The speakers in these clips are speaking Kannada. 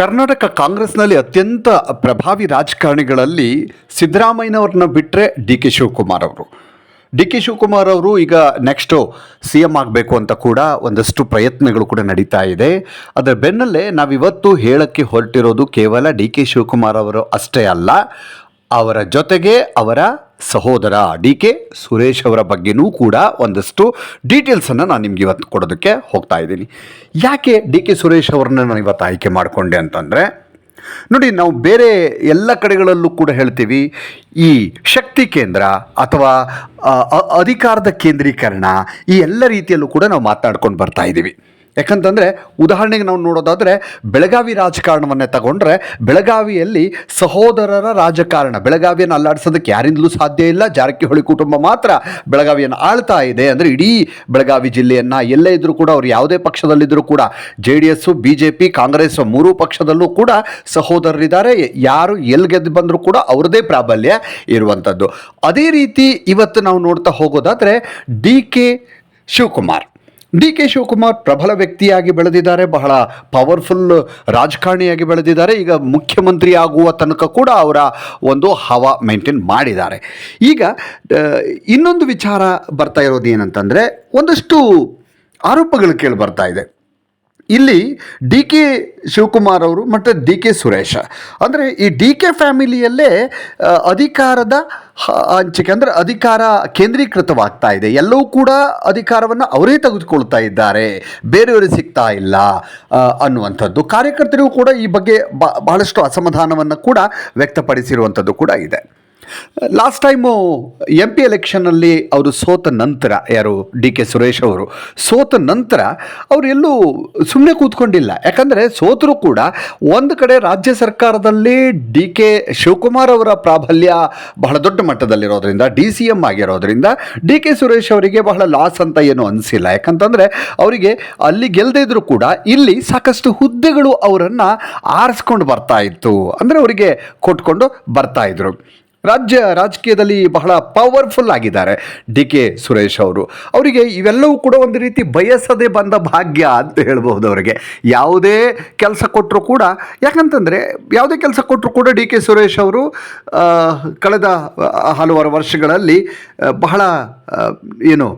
ಕರ್ನಾಟಕ ಕಾಂಗ್ರೆಸ್ನಲ್ಲಿ ಅತ್ಯಂತ ಪ್ರಭಾವಿ ರಾಜಕಾರಣಿಗಳಲ್ಲಿ ಸಿದ್ದರಾಮಯ್ಯನವ್ರನ್ನ ಬಿಟ್ಟರೆ ಡಿ ಕೆ ಶಿವಕುಮಾರ್ ಅವರು. ಡಿ ಕೆ ಶಿವಕುಮಾರ್ ಅವರು ಈಗ ನೆಕ್ಸ್ಟು ಸಿ ಎಂ ಆಗಬೇಕು ಅಂತ ಕೂಡ ಒಂದಷ್ಟು ಪ್ರಯತ್ನಗಳು ಕೂಡ ನಡೀತಾ ಇದೆ. ಅದರ ಬೆನ್ನಲ್ಲೇ ನಾವಿವತ್ತು ಹೇಳಕ್ಕೆ ಹೊರಟಿರೋದು ಕೇವಲ ಡಿ ಕೆ ಶಿವಕುಮಾರ್ ಅವರು ಅಷ್ಟೇ ಅಲ್ಲ, ಅವರ ಜೊತೆಗೆ ಅವರ ಸಹೋದರ ಡಿ ಕೆ ಸುರೇಶ್ ಅವರ ಬಗ್ಗೆನೂ ಕೂಡ ಒಂದಷ್ಟು ಡೀಟೇಲ್ಸನ್ನು ನಾನು ನಿಮ್ಗೆ ಇವತ್ತು ಕೊಡೋದಕ್ಕೆ ಹೋಗ್ತಾ ಇದ್ದೀನಿ. ಯಾಕೆ ಡಿ ಕೆ ಸುರೇಶ್ ಅವರನ್ನ ನಾನು ಇವತ್ತು ಆಯ್ಕೆ ಮಾಡಿಕೊಂಡೆ ಅಂತಂದರೆ, ನೋಡಿ ನಾವು ಬೇರೆ ಎಲ್ಲ ಕಡೆಗಳಲ್ಲೂ ಕೂಡ ಹೇಳ್ತೀವಿ, ಈ ಶಕ್ತಿ ಕೇಂದ್ರ ಅಥವಾ ಅಧಿಕಾರದ ಕೇಂದ್ರೀಕರಣ ಈ ಎಲ್ಲ ರೀತಿಯಲ್ಲೂ ಕೂಡ ನಾವು ಮಾತನಾಡ್ಕೊಂಡು ಬರ್ತಾ ಇದ್ದೀವಿ. ಯಾಕಂತಂದರೆ ಉದಾಹರಣೆಗೆ ನಾವು ನೋಡೋದಾದರೆ ಬೆಳಗಾವಿ ರಾಜಕಾರಣವನ್ನೇ ತಗೊಂಡ್ರೆ ಬೆಳಗಾವಿಯಲ್ಲಿ ಸಹೋದರರ ರಾಜಕಾರಣ, ಬೆಳಗಾವಿಯನ್ನು ಅಲ್ಲಾಡಿಸೋದಕ್ಕೆ ಯಾರಿಂದಲೂ ಸಾಧ್ಯ ಇಲ್ಲ, ಜಾರಕಿಹೊಳಿ ಕುಟುಂಬ ಮಾತ್ರ ಬೆಳಗಾವಿಯನ್ನು ಆಳ್ತಾ ಇದೆ ಅಂದರೆ ಇಡೀ ಬೆಳಗಾವಿ ಜಿಲ್ಲೆಯನ್ನು ಎಲ್ಲೇ ಇದ್ದರೂ ಕೂಡ ಅವರು ಯಾವುದೇ ಪಕ್ಷದಲ್ಲಿದ್ದರೂ ಕೂಡ J D S B J P, Congress ಮೂರೂ ಪಕ್ಷದಲ್ಲೂ ಕೂಡ ಸಹೋದರರಿದ್ದಾರೆ, ಯಾರು ಎಲ್ಲಿ ಗೆದ್ದು ಬಂದರೂ ಕೂಡ ಅವರದೇ ಪ್ರಾಬಲ್ಯ ಇರುವಂಥದ್ದು ಅದೇ ರೀತಿ ಇವತ್ತು ನಾವು ನೋಡ್ತಾ ಹೋಗೋದಾದರೆ D K Shivakumar. D K Shivakumar ಪ್ರಬಲ ವ್ಯಕ್ತಿಯಾಗಿ ಬೆಳೆದಿದ್ದಾರೆ, ಬಹಳ ಪವರ್ಫುಲ್ ರಾಜಕಾರಣಿಯಾಗಿ ಬೆಳೆದಿದ್ದಾರೆ. ಈಗ ಮುಖ್ಯಮಂತ್ರಿ ಆಗುವ ತನಕ ಕೂಡ ಅವರ ಒಂದು ಹವಾ ಮೇಂಟೈನ್ ಮಾಡಿದ್ದಾರೆ. ಈಗ ಇನ್ನೊಂದು ವಿಚಾರ ಬರ್ತಾ ಇರೋದು ಏನಂತಂದರೆ ಒಂದಷ್ಟು ಆರೋಪಗಳು ಕೇಳಿ ಬರ್ತಾ ಇದೆ. ಇಲ್ಲಿ ಡಿ ಕೆ ಶಿವಕುಮಾರ್ ಅವರು ಮತ್ತು ಡಿ ಕೆ ಸುರೇಶ. ಅಂದರೆ ಈ ಡಿ ಕೆ ಫ್ಯಾಮಿಲಿಯಲ್ಲೇ ಅಧಿಕಾರದ ಹಂಚಿಕೆ ಅಂದರೆ ಅಧಿಕಾರ ಕೇಂದ್ರೀಕೃತವಾಗ್ತಾ ಇದೆ. ಎಲ್ಲವೂ ಕೂಡ ಅಧಿಕಾರವನ್ನು ಅವರೇ ತೆಗೆದುಕೊಳ್ತಾ ಇದ್ದಾರೆ. ಬೇರೆಯವರಿಗೆ ಸಿಗ್ತಾ ಇಲ್ಲ ಅನ್ನುವಂಥದ್ದು. ಕಾರ್ಯಕರ್ತರಿಗೂ ಕೂಡ ಈ ಬಗ್ಗೆ ಬಹಳಷ್ಟು ಅಸಮಾಧಾನವನ್ನು ಕೂಡ ವ್ಯಕ್ತಪಡಿಸಿರುವಂಥದ್ದು ಕೂಡ ಇದೆ. ಲಾಸ್ಟ್ ಟೈಮು ಎಂ ಪಿ ಎಲೆಕ್ಷನ್ನಲ್ಲಿ ಅವರು ಸೋತ ನಂತರ ಯಾರು? ಡಿ ಕೆ ಸುರೇಶ್ ಅವರು. ಸೋತ ನಂತರ ಅವರು ಎಲ್ಲೂ ಸುಮ್ಮನೆ ಕೂತ್ಕೊಂಡಿಲ್ಲ. ಯಾಕಂದರೆ ಸೋತರೂ ಕೂಡ ಒಂದು ಕಡೆ ರಾಜ್ಯ ಸರ್ಕಾರದಲ್ಲಿ ಡಿ ಕೆ ಶಿವಕುಮಾರ್ ಅವರ ಪ್ರಾಬಲ್ಯ ಬಹಳ ದೊಡ್ಡ ಮಟ್ಟದಲ್ಲಿರೋದ್ರಿಂದ, ಡಿ ಸಿ ಎಂ ಆಗಿರೋದ್ರಿಂದ ಡಿ ಕೆ ಸುರೇಶ್ ಅವರಿಗೆ ಬಹಳ ಲಾಸ್ ಅಂತ ಏನು ಅನಿಸಿಲ್ಲ. ಯಾಕಂತಂದರೆ ಅವರಿಗೆ ಅಲ್ಲಿ ಗೆಲ್ಲದೇ ಇದ್ದರೂ ಕೂಡ ಇಲ್ಲಿ ಸಾಕಷ್ಟು ಹುದ್ದೆಗಳು ಅವರನ್ನು ಆರಿಸ್ಕೊಂಡು ಬರ್ತಾ ಇತ್ತು. ಅಂದರೆ ಅವರಿಗೆ ಕೊಟ್ಕೊಂಡು ಬರ್ತಾ ಇದ್ರು. ರಾಜ್ಯ ರಾಜಕೀಯದಲ್ಲಿ ಬಹಳ ಪವರ್ಫುಲ್ ಆಗಿದ್ದಾರೆ. ಡಿ ಕೆ ಸುರೇಶ್ ಅವರು. ಅವರಿಗೆ ಇವೆಲ್ಲವೂ ಕೂಡ ಒಂದು ರೀತಿ ಬಯಸದೆ ಬಂದ ಭಾಗ್ಯ ಅಂತ ಹೇಳ್ಬೋದು ಅವರಿಗೆ. ಯಾವುದೇ ಕೆಲಸ ಕೊಟ್ಟರು ಕೂಡ, ಯಾಕಂತಂದರೆ ಯಾವುದೇ ಕೆಲಸ ಕೊಟ್ಟರು ಕೂಡ ಡಿ ಕೆ ಸುರೇಶ್ ಅವರು ಕಳೆದ ಹಲವಾರು ವರ್ಷಗಳಲ್ಲಿ ಬಹಳ ಏನು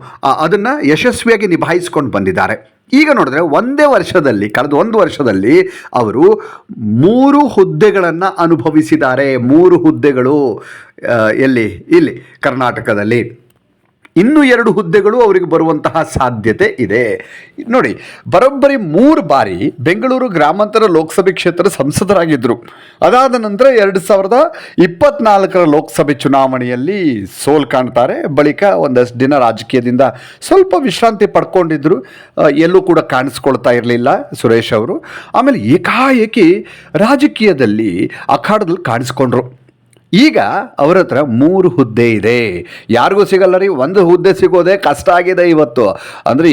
ಅದನ್ನು ಯಶಸ್ವಿಯಾಗಿ ನಿಭಾಯಿಸ್ಕೊಂಡು ಬಂದಿದ್ದಾರೆ. ಈಗ ನೋಡಿದ್ರೆ ಒಂದೇ ವರ್ಷದಲ್ಲಿ, ಕಳೆದ ಒಂದು ವರ್ಷದಲ್ಲಿ ಅವರು ಮೂರು ಹುದ್ದೆಗಳನ್ನು ಅನುಭವಿಸಿದ್ದಾರೆ. ಮೂರು ಹುದ್ದೆಗಳು ಎಲ್ಲಿ? ಇಲ್ಲಿ ಕರ್ನಾಟಕದಲ್ಲಿ. ಇನ್ನೂ ಎರಡು ಹುದ್ದೆಗಳು ಅವರಿಗೆ ಬರುವಂತಹ ಸಾಧ್ಯತೆ ಇದೆ. ನೋಡಿ, ಬರೋಬ್ಬರಿ ಮೂರು ಬಾರಿ ಬೆಂಗಳೂರು ಗ್ರಾಮಾಂತರ ಲೋಕಸಭೆ ಕ್ಷೇತ್ರದ ಸಂಸದರಾಗಿದ್ದರು ಅದಾದ ನಂತರ ಎರಡು ಸಾವಿರದ ಇಪ್ಪತ್ನಾಲ್ಕರ ಲೋಕಸಭೆ ಚುನಾವಣೆಯಲ್ಲಿ ಸೋಲ್ ಕಾಣ್ತಾರೆ. ಬಳಿಕ ಒಂದಷ್ಟು ದಿನ ರಾಜಕೀಯದಿಂದ ಸ್ವಲ್ಪ ವಿಶ್ರಾಂತಿ ಪಡ್ಕೊಂಡಿದ್ರು. ಎಲ್ಲೂ ಕೂಡ ಕಾಣಿಸ್ಕೊಳ್ತಾ ಇರಲಿಲ್ಲ ಸುರೇಶ್ ಅವರು. ಆಮೇಲೆ ಏಕಾಏಕಿ ರಾಜಕೀಯದಲ್ಲಿ ಅಖಾಡದಲ್ಲಿ ಕಾಣಿಸ್ಕೊಂಡ್ರು. ಈಗ ಅವರ ಹತ್ರ ಮೂರು ಹುದ್ದೆ ಇದೆ. ಯಾರಿಗೂ ಸಿಗಲ್ಲ ರೀ, ಒಂದು ಹುದ್ದೆ ಸಿಗೋದೇ ಕಷ್ಟ ಆಗಿದೆ ಇವತ್ತು. ಅಂದರೆ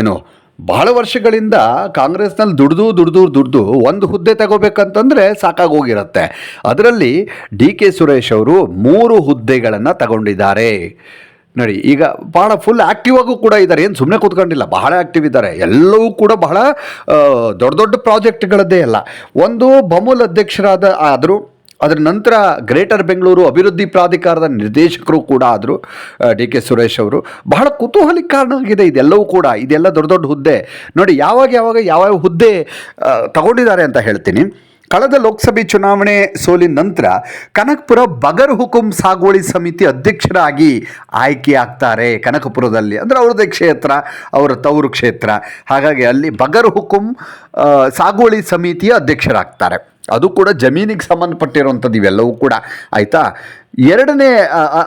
ಏನು ಬಹಳ ವರ್ಷಗಳಿಂದ ಕಾಂಗ್ರೆಸ್ನಲ್ಲಿ ದುಡ್ದು ದುಡ್ದು ದುಡ್ದು ಒಂದು ಹುದ್ದೆ ತಗೋಬೇಕಂತಂದರೆ ಸಾಕಾಗೋಗಿರುತ್ತೆ. ಅದರಲ್ಲಿ ಡಿ ಕೆ ಸುರೇಶ್ ಅವರು ಮೂರು ಹುದ್ದೆಗಳನ್ನು ತಗೊಂಡಿದ್ದಾರೆ. ನೋಡಿ, ಈಗ ಬಹಳ ಫುಲ್ ಆ್ಯಕ್ಟಿವ್ ಆಗೂ ಕೂಡ ಇದ್ದಾರೆ. ಏನು ಸುಮ್ಮನೆ ಕೂತ್ಕೊಂಡಿಲ್ಲ, ಬಹಳ ಆ್ಯಕ್ಟಿವ್ ಇದ್ದಾರೆ. ಎಲ್ಲವೂ ಕೂಡ ಬಹಳ ದೊಡ್ಡ ದೊಡ್ಡ ಪ್ರಾಜೆಕ್ಟ್ಗಳದ್ದೇ ಅಲ್ಲ. ಒಂದು ಬಮೂಲ್ ಅಧ್ಯಕ್ಷರಾದ ಆದರು ಅದರ ನಂತರ ಗ್ರೇಟರ್ ಬೆಂಗಳೂರು ಅಭಿವೃದ್ಧಿ ಪ್ರಾಧಿಕಾರದ ನಿರ್ದೇಶಕರು ಕೂಡ ಆದರು ಡಿ ಕೆ ಸುರೇಶ್ ಅವರು. ಬಹಳ ಕುತೂಹಲಕ್ಕೆ ಕಾರಣ ಆಗಿದೆ ಇದೆಲ್ಲವೂ ಕೂಡ. ಇದೆಲ್ಲ ದೊಡ್ಡ ದೊಡ್ಡ ಹುದ್ದೆ. ನೋಡಿ, ಯಾವಾಗ ಯಾವಾಗ ಯಾವ್ಯಾವ ಹುದ್ದೆ ತಗೊಂಡಿದ್ದಾರೆ ಅಂತ ಹೇಳ್ತೀನಿ. ಕಳೆದ ಲೋಕಸಭೆ ಚುನಾವಣೆ ಸೋಲಿನ ನಂತರ ಕನಕಪುರ ಬಗರ್ ಹುಕುಂ ಸಾಗುವಳಿ ಸಮಿತಿ ಅಧ್ಯಕ್ಷರಾಗಿ ಆಯ್ಕೆಯಾಗ್ತಾರೆ ಕನಕಪುರದಲ್ಲಿ. ಅಂದರೆ ಅವ್ರದ್ದೇ ಕ್ಷೇತ್ರ, ಅವರ ತವರು ಕ್ಷೇತ್ರ. ಹಾಗಾಗಿ ಅಲ್ಲಿ ಬಗರ್ ಹುಕುಂ ಸಾಗುವಳಿ ಸಮಿತಿಯ ಅಧ್ಯಕ್ಷರಾಗ್ತಾರೆ. ಅದು ಕೂಡ ಜಮೀನಿಗೆ ಸಂಬಂಧಪಟ್ಟಿರುವಂಥದ್ದು ಇವೆಲ್ಲವೂ ಕೂಡ, ಆಯಿತಾ? ಎರಡನೇ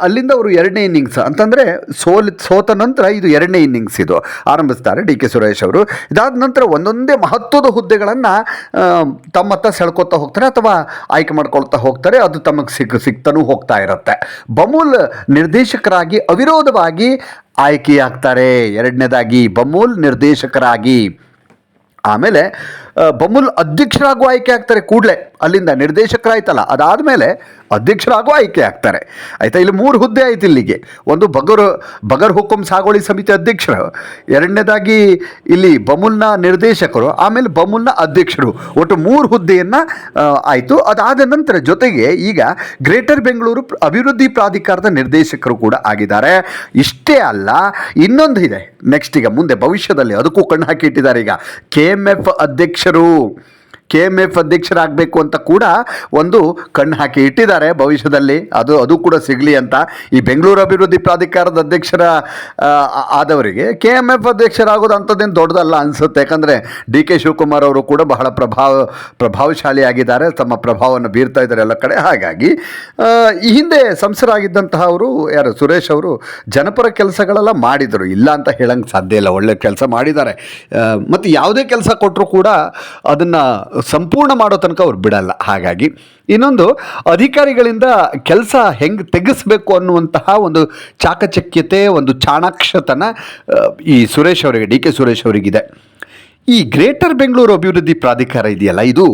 ಅಲ್ಲಿಂದ ಅವರು ಎರಡನೇ ಇನ್ನಿಂಗ್ಸ್ ಅಂತಂದರೆ ಸೋಲ್, ಸೋತ ನಂತರ ಇದು ಎರಡನೇ ಇನ್ನಿಂಗ್ಸ್ ಇದು ಆರಂಭಿಸ್ತಾರೆ ಡಿ ಕೆ ಸುರೇಶ್ ಅವರು. ಇದಾದ ನಂತರ ಒಂದೊಂದೇ ಮಹತ್ವದ ಹುದ್ದೆಗಳನ್ನು ತಮ್ಮತ್ತ ಸೆಳ್ಕೊತಾ ಹೋಗ್ತಾರೆ ಅಥವಾ ಆಯ್ಕೆ ಮಾಡ್ಕೊಳ್ತಾ ಹೋಗ್ತಾರೆ, ಅದು ತಮಗೆ ಸಿಕ್ ಸಿಗ್ತಾನೂ ಹೋಗ್ತಾ ಇರುತ್ತೆ. ಬಮೂಲ್ ನಿರ್ದೇಶಕರಾಗಿ ಅವಿರೋಧವಾಗಿ ಆಯ್ಕೆಯಾಗ್ತಾರೆ. ಎರಡನೇದಾಗಿ ಬಮೂಲ್ ನಿರ್ದೇಶಕರಾಗಿ. ಆಮೇಲೆ ಬಮೂಲ್ ಅಧ್ಯಕ್ಷರಾಗೂ ಆಯ್ಕೆ ಆಗ್ತಾರೆ ಕೂಡಲೇ. ಅಲ್ಲಿಂದ ನಿರ್ದೇಶಕರಾಯ್ತಲ್ಲ. ಅದಾದಮೇಲೆ ಅಧ್ಯಕ್ಷರಾಗೂ ಆಯ್ಕೆ ಆಗ್ತಾರೆ. ಆಯಿತಾ, ಇಲ್ಲಿ ಮೂರು ಹುದ್ದೆ ಆಯ್ತು ಇಲ್ಲಿಗೆ. ಒಂದು ಬಗರ್ ಬಗರ್ ಹುಕುಂ ಸಾಗುವಳಿ ಸಮಿತಿ ಅಧ್ಯಕ್ಷರು. ಎರಡನೇದಾಗಿ ಇಲ್ಲಿ ಬಮುಲ್ನ ನಿರ್ದೇಶಕರು, ಆಮೇಲೆ ಬಮುಲ್ನ ಅಧ್ಯಕ್ಷರು. ಒಟ್ಟು ಮೂರು ಹುದ್ದೆಯನ್ನು ಆಯಿತು. ಅದಾದ ನಂತರ ಜೊತೆಗೆ ಈಗ ಗ್ರೇಟರ್ ಬೆಂಗಳೂರು ಅಭಿವೃದ್ಧಿ ಪ್ರಾಧಿಕಾರದ ನಿರ್ದೇಶಕರು ಕೂಡ ಆಗಿದ್ದಾರೆ. ಇಷ್ಟೇ ಅಲ್ಲ, ಇನ್ನೊಂದು ಇದೆ. ನೆಕ್ಸ್ಟ್ ಈಗ ಮುಂದೆ ಭವಿಷ್ಯದಲ್ಲಿ ಅದಕ್ಕೂ ಕಣ್ಣು ಹಾಕಿ ಇಟ್ಟಿದ್ದಾರೆ ಈಗ. ಕೆ ಎಂ ಎಫ್ ಅಧ್ಯಕ್ಷರು ಕೆ ಎಂ ಎಫ್ ಅಧ್ಯಕ್ಷರಾಗಬೇಕು ಅಂತ ಕೂಡ ಒಂದು ಕಣ್ಣು ಹಾಕಿ ಇಟ್ಟಿದ್ದಾರೆ. ಭವಿಷ್ಯದಲ್ಲಿ ಅದು ಅದು ಕೂಡ ಸಿಗಲಿ ಅಂತ ಈ ಬೆಂಗಳೂರು ಅಭಿವೃದ್ಧಿ ಪ್ರಾಧಿಕಾರದ ಅಧ್ಯಕ್ಷರ ಆದವರಿಗೆ ಕೆ ಎಂ ಎಫ್ ಅಧ್ಯಕ್ಷರಾಗೋದು ಅಂಥದ್ದೇನು ದೊಡ್ಡದಲ್ಲ ಅನಿಸುತ್ತೆ. ಯಾಕಂದರೆ ಡಿ ಕೆ ಶಿವಕುಮಾರ್ ಅವರು ಕೂಡ ಬಹಳ ಪ್ರಭಾವ, ಪ್ರಭಾವಶಾಲಿಯಾಗಿದ್ದಾರೆ. ತಮ್ಮ ಪ್ರಭಾವವನ್ನು ಬೀರ್ತಾ ಇದ್ದಾರೆ ಎಲ್ಲ ಕಡೆ. ಹಾಗಾಗಿ ಈ ಹಿಂದೆ ಸಂಸರಾಗಿದ್ದಂತಹ ಅವರು ಯಾರು? ಸುರೇಶ್ ಅವರು ಜನಪರ ಕೆಲಸಗಳೆಲ್ಲ ಮಾಡಿದರು. ಇಲ್ಲ ಅಂತ ಹೇಳಂಗೆ ಸಾಧ್ಯ ಇಲ್ಲ. ಒಳ್ಳೆ ಕೆಲಸ ಮಾಡಿದ್ದಾರೆ. ಮತ್ತು ಯಾವುದೇ ಕೆಲಸ ಕೊಟ್ಟರು ಕೂಡ ಅದನ್ನು ಸಂಪೂರ್ಣ ಮಾಡೋ ತನಕ ಅವ್ರು ಬಿಡಲ್ಲ. ಹಾಗಾಗಿ ಇನ್ನೊಂದು ಅಧಿಕಾರಿಗಳಿಂದ ಕೆಲಸ ಹೆಂಗೆ ತೆಗೆಸ್ಬೇಕು ಅನ್ನುವಂತಹ ಒಂದು ಚಾಕಚಕ್ಯತೆ, ಒಂದು ಚಾಣಾಕ್ಷತನ ಈ ಸುರೇಶ್ ಅವರಿಗೆ, ಡಿ ಕೆ ಸುರೇಶ್ ಅವರಿಗಿದೆ. ಈ ಗ್ರೇಟರ್ ಬೆಂಗಳೂರು ಅಭಿವೃದ್ಧಿ ಪ್ರಾಧಿಕಾರ ಇದೆಯಲ್ಲ? ಇದು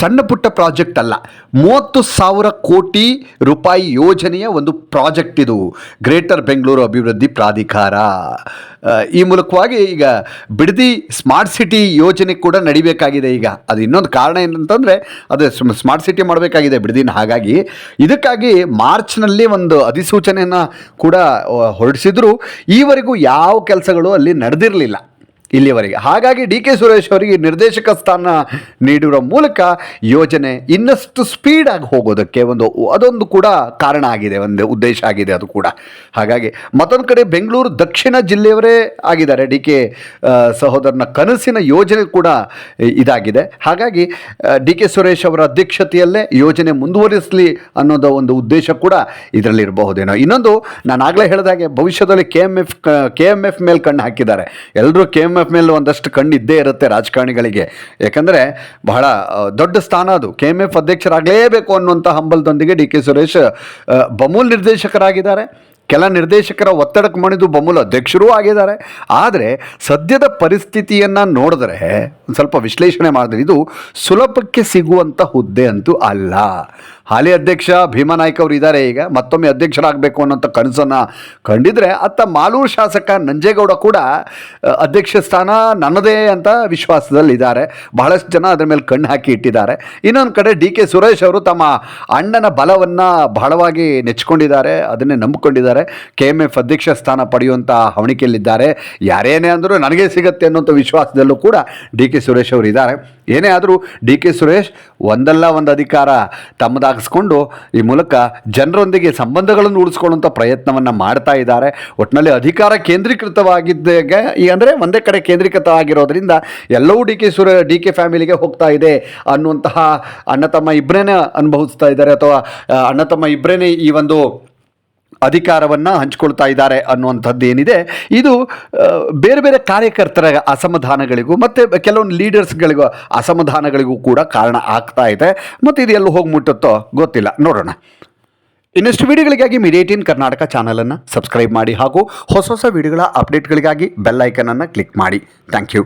ಸಣ್ಣ ಪುಟ್ಟ ಪ್ರಾಜೆಕ್ಟ್ ಅಲ್ಲ. ಮೂವತ್ತು ಸಾವಿರ ಕೋಟಿ ರೂಪಾಯಿ ಯೋಜನೆಯ ಒಂದು ಪ್ರಾಜೆಕ್ಟ್ ಇದು. ಗ್ರೇಟರ್ ಬೆಂಗಳೂರು ಅಭಿವೃದ್ಧಿ ಪ್ರಾಧಿಕಾರ. ಈ ಮೂಲಕವಾಗಿ ಈಗ ಬಿಡದಿ ಸ್ಮಾರ್ಟ್ ಸಿಟಿ ಯೋಜನೆ ಕೂಡ ನಡಿಬೇಕಾಗಿದೆ ಈಗ. ಅದು ಇನ್ನೊಂದು ಕಾರಣ ಏನಂತಂದರೆ, ಅದು ಸ್ಮಾರ್ಟ್ ಸಿಟಿ ಮಾಡಬೇಕಾಗಿದೆ ಬಿಡದಿನ ಹಾಗಾಗಿ. ಇದಕ್ಕಾಗಿ ಮಾರ್ಚ್ನಲ್ಲಿ ಒಂದು ಅಧಿಸೂಚನೆಯನ್ನು ಕೂಡ ಹೊರಡಿಸಿದ್ರು. ಈವರೆಗೂ ಯಾವ ಕೆಲಸಗಳು ಅಲ್ಲಿ ನಡೆದಿರಲಿಲ್ಲ. ಇಲ್ಲಿಯವರೆಗೆ. ಹಾಗಾಗಿ ಡಿ ಕೆ ಸುರೇಶ್ ಅವರಿಗೆ ನಿರ್ದೇಶಕ ಸ್ಥಾನ ನೀಡಿರೋ ಮೂಲಕ ಯೋಜನೆ ಇನ್ನಷ್ಟು ಸ್ಪೀಡಾಗಿ ಹೋಗೋದಕ್ಕೆ ಒಂದು ಅದೊಂದು ಕೂಡ ಕಾರಣ ಆಗಿದೆ, ಒಂದು ಉದ್ದೇಶ ಆಗಿದೆ ಅದು ಕೂಡ. ಹಾಗಾಗಿ ಮತ್ತೊಂದು ಕಡೆ ಬೆಂಗಳೂರು ದಕ್ಷಿಣ ಜಿಲ್ಲೆಯವರೇ ಆಗಿದ್ದಾರೆ. ಡಿ ಕೆ ಸಹೋದರನ ಕನಸಿನ ಯೋಜನೆ ಕೂಡ ಇದಾಗಿದೆ. ಹಾಗಾಗಿ ಡಿ ಕೆ ಸುರೇಶ್ ಅವರ ಅಧ್ಯಕ್ಷತೆಯಲ್ಲೇ ಯೋಜನೆ ಮುಂದುವರಿಸಲಿ ಅನ್ನೋದು ಒಂದು ಉದ್ದೇಶ ಕೂಡ ಇದರಲ್ಲಿರಬಹುದೇನೋ. ಇನ್ನೊಂದು, ನಾನು ಆಗಲೇ ಹೇಳಿದಾಗೆ ಭವಿಷ್ಯದಲ್ಲಿ K M F K M F ಮೇಲೆ ಕಣ್ಣು ಹಾಕಿದ್ದಾರೆ ಎಲ್ಲರೂ ಕೆ ಎಂ ಎಫ್ ಮೇಲೆ ಒಂದಷ್ಟು ಕಣ್ಣಿದ್ದೇ ಇರುತ್ತೆ ರಾಜಕಾರಣಿಗಳಿಗೆ. ಯಾಕಂದರೆ ಬಹಳ ದೊಡ್ಡ ಸ್ಥಾನ ಅದು. ಕೆ ಎಂ ಎಫ್ ಅಧ್ಯಕ್ಷರಾಗಲೇಬೇಕು ಅನ್ನುವಂಥ ಹಂಬಲದೊಂದಿಗೆ ಡಿ ಕೆ ಸುರೇಶ್ ಬಮೂಲ್ ನಿರ್ದೇಶಕರಾಗಿದ್ದಾರೆ. ಕೆಲ ನಿರ್ದೇಶಕರ ಒತ್ತಡಕ್ಕೆ ಮಣಿದು ಬಮೂಲ್ ಅಧ್ಯಕ್ಷರೂ ಆಗಿದ್ದಾರೆ. ಆದರೆ ಸದ್ಯದ ಪರಿಸ್ಥಿತಿಯನ್ನು ನೋಡಿದ್ರೆ, ಒಂದು ಸ್ವಲ್ಪ ವಿಶ್ಲೇಷಣೆ ಮಾಡಿದ್ರೆ ಇದು ಸುಲಭಕ್ಕೆ ಸಿಗುವಂಥ ಹುದ್ದೆ ಅಂತೂ ಅಲ್ಲ. ಹಾಲಿ ಅಧ್ಯಕ್ಷ ಭೀಮಾನಾಯ್ಕ ಅವರು ಇದ್ದಾರೆ ಈಗ, ಮತ್ತೊಮ್ಮೆ ಅಧ್ಯಕ್ಷರಾಗಬೇಕು ಅನ್ನೋಂಥ ಕನಸನ್ನು ಕಂಡಿದ್ರೆ ಅತ್ತ ಮಾಲೂರು ಶಾಸಕ ನಂಜೇಗೌಡ ಕೂಡ ಅಧ್ಯಕ್ಷ ಸ್ಥಾನ ನನ್ನದೇ ಅಂತ ವಿಶ್ವಾಸದಲ್ಲಿದ್ದಾರೆ. ಬಹಳಷ್ಟು ಜನ ಅದರ ಮೇಲೆ ಕಣ್ಣು ಹಾಕಿ ಇಟ್ಟಿದ್ದಾರೆ. ಇನ್ನೊಂದು ಕಡೆ ಡಿ ಕೆ ಸುರೇಶ್ ಅವರು ತಮ್ಮ ಅಣ್ಣನ ಬಲವನ್ನು ಬಹಳವಾಗಿ ನೆಚ್ಕೊಂಡಿದ್ದಾರೆ, ಅದನ್ನೇ ನಂಬಿಕೊಂಡಿದ್ದಾರೆ. ಕೆ ಎಂ ಎಫ್ ಅಧ್ಯಕ್ಷ ಸ್ಥಾನ ಪಡೆಯುವಂಥ ಹವಣಿಕೆಯಲ್ಲಿದ್ದಾರೆ. ಯಾರೇನೇ ಅಂದರೂ ನನಗೆ ಸಿಗತ್ತೆ ಅನ್ನೋಂಥ ವಿಶ್ವಾಸದಲ್ಲೂ ಕೂಡ ಡಿ ಕೆ ಸುರೇಶ್ ಅವರು ಇದ್ದಾರೆ. ಏನೇ ಆದರೂ ಡಿ ಕೆ ಸುರೇಶ್ ಒಂದಲ್ಲ ಒಂದು ಅಧಿಕಾರ ತಮ್ಮದಾಗಿಸ್ಕೊಂಡು ಈ ಮೂಲಕ ಜನರೊಂದಿಗೆ ಸಂಬಂಧಗಳನ್ನು ಉಳಿಸ್ಕೊಳ್ಳುವಂಥ ಪ್ರಯತ್ನವನ್ನು ಮಾಡ್ತಾ ಇದ್ದಾರೆ. ಒಟ್ಟಿನಲ್ಲಿ ಅಧಿಕಾರ ಕೇಂದ್ರೀಕೃತವಾಗಿದ್ದಾಗ ಈ ಅಂದರೆ ಒಂದೇ ಕಡೆ ಕೇಂದ್ರೀಕೃತ ಆಗಿರೋದ್ರಿಂದ ಎಲ್ಲವೂ ಡಿ ಕೆ ಸುರ ಡಿ ಕೆ ಫ್ಯಾಮಿಲಿಗೆ ಹೋಗ್ತಾ ಇದೆ ಅನ್ನುವಂತಹ ಅಣ್ಣ ತಮ್ಮ ಇಬ್ಬರೇ ಅನುಭವಿಸ್ತಾ ಇದ್ದಾರೆ ಅಥವಾ ಅಣ್ಣ ತಮ್ಮ ಇಬ್ಬರೇ ಈ ಒಂದು ಅಧಿಕಾರವನ್ನು ಹಂಚಿಕೊಳ್ತಾ ಇದ್ದಾರೆ ಅನ್ನುವಂಥದ್ದು ಏನಿದೆ. ಇದು ಬೇರೆ ಬೇರೆ ಕಾರ್ಯಕರ್ತರ ಅಸಮಾಧಾನಗಳಿಗೂ ಮತ್ತು ಕೆಲವೊಂದು ಲೀಡರ್ಸ್ಗಳಿಗೂ ಅಸಮಾಧಾನಗಳಿಗೂ ಕೂಡ ಕಾರಣ ಆಗ್ತಾ ಇದೆ. ಮತ್ತು ಇದು ಎಲ್ಲೂ ಹೋಗಿ ಮುಟ್ಟುತ್ತೋ ಗೊತ್ತಿಲ್ಲ. ನೋಡೋಣ. ಇನ್ನಷ್ಟು ವಿಡಿಯೋಗಳಿಗಾಗಿ ಮಿಡಿಯೇಟಿನ್ ಕರ್ನಾಟಕ ಚಾನಲನ್ನು ಸಬ್ಸ್ಕ್ರೈಬ್ ಮಾಡಿ ಹಾಗೂ ಹೊಸ ಹೊಸ ವಿಡಿಯೋಗಳ ಅಪ್ಡೇಟ್ಗಳಿಗಾಗಿ ಬೆಲ್ ಐಕನನ್ನು ಕ್ಲಿಕ್ ಮಾಡಿ. Thank you.